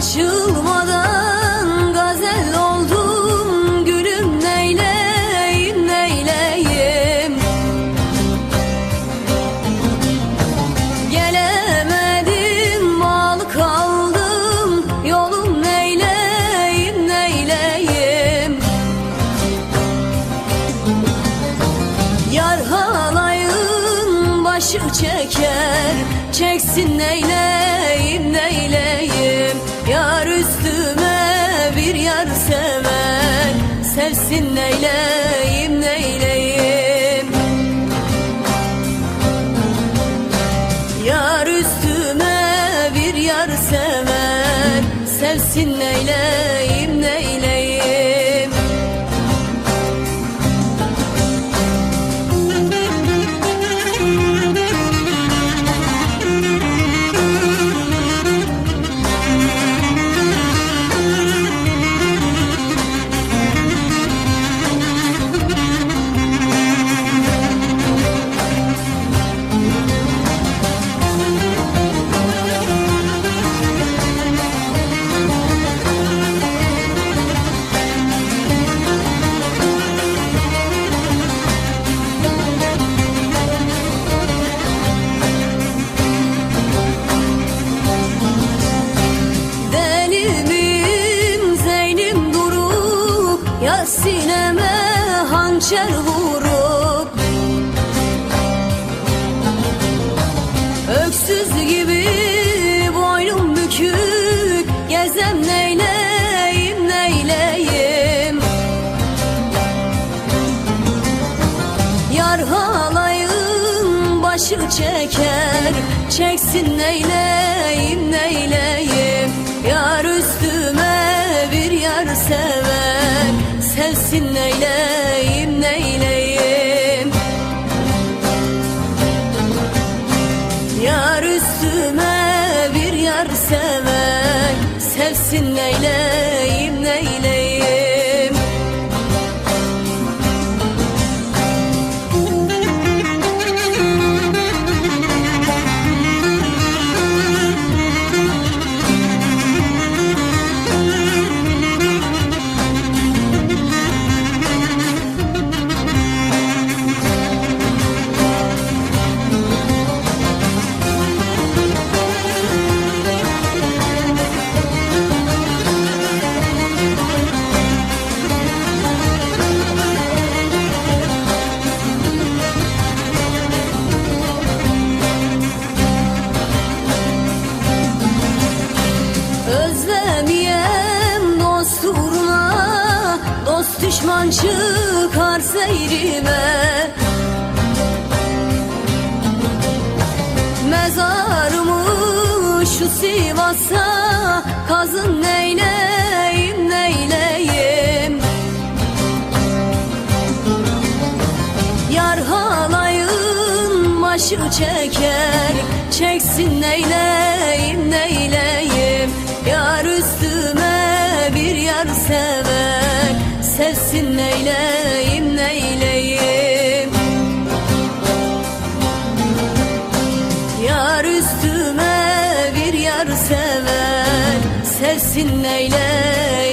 Açılmadan gazel oldum gülüm neyleyim neyleyim? Gelemedim mal kaldım yolum neyleyim neyleyim? Yar halayın başı çeker Çeksin neyleyim neyleyim Yar üstüme bir yar sever. Sevsin neyleyim neyleyim? Yar üstüme bir yar sever. Sevsin neyleyim neyleyim sineme hançer vurup Öksüz gibi boynum bükük Gezem neyleyim neyleyim? Yar halayın başı çeker Çeksin neyleyim neyleyim? Yar üstüme bir yar sever Sevsin neyleyim neyleyim? Yar üstüme bir yar sever Sevsin neyleyim neyleyim düşman çıkar seyrime. Mezarımı şu Sivas'a Kazın neyleyim neyleyim? Yar halayın başı çeker Çeksin neyleyim neyleyim? Yar üstüme bir yar sever Sevsin neyleyim neyleyim? Yar üstüme bir yar sever. Sevsin neyleyim